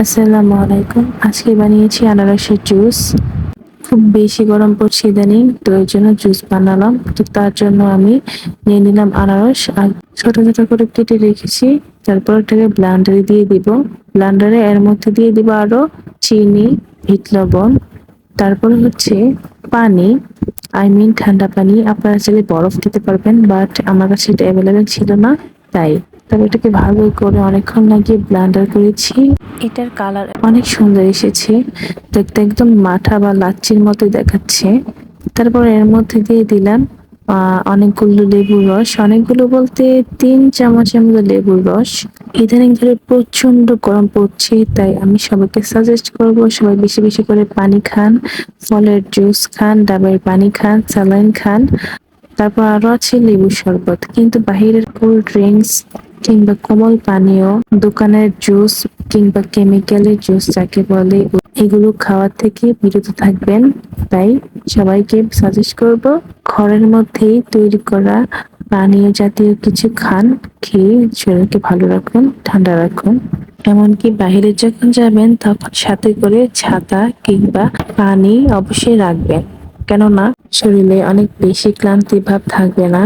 আসসালামু আলাইকুম। আজকে বানিয়েছি আনারসের জুস। খুব বেশি গরম পড়ছে ইদানিং, তো এর জন্য জুস বানালাম। তো তার জন্য আমি নিয়ে নিলাম আনারস। আর ছোট ছোট করে কেটে রেখেছি। তারপর এটাকে ব্লান্ডারে দিয়ে দিব। ব্লান্ডারে এর মধ্যে দিয়ে দিব আরও চিনি ভিট লবণ। তারপরে হচ্ছে পানি। আই মিন ঠান্ডা পানি। আপনারা চাইলে বরফ দিতে পারবেন বাট আমার কাছে এটা অ্যাভেলেবেল ছিল না, তাই। তবে এটাকে ভালো করে অনেকক্ষণ লাগিয়ে ব্লান্ডার করেছি। এটার কালার অনেক সুন্দর এসেছে। দেখতে একদম মাঠা বা লাচ্ছির মতো দেখাচ্ছে। তারপর এর মধ্যে দিয়ে দিলাম অনেকগুলো লেবুর রস। অনেকগুলো বলতে তিন চামচের মতো লেবুর রস। ইদানিং ধরে প্রচণ্ড গরম পড়ছে, তাই আমি সবাইকে সাজেস্ট করব সবাই বেশি বেশি করে পানি খান, ফলের জুস খান, ডাবের পানি খান, স্যালাইন খান। তারপর আরও আছে লেবু শরবত। কিন্তু বাহিরের কোল্ড ড্রিঙ্কস কিংবা কোমল পানীয়, দোকানের জুস কিংবা কেমিক্যালের জুস যাকে বলে, এগুলো খাওয়ার থেকে বিরত থাকবেন। তাই সবাইকে সাজেস্ট করব, ঘরের মধ্যেই তৈরি করা পানীয় জাতীয় কিছু খান, খেয়ে শরীরকে ভালো রাখুন, ঠান্ডা রাখুন। এমনকি বাইরে যখন যাবেন, তখন সাথে করে ছাতা কিংবা পানি অবশ্যই রাখবেন। কেননা শরীরে অনেক বেশি ক্লান্তি ভাব থাকবে না।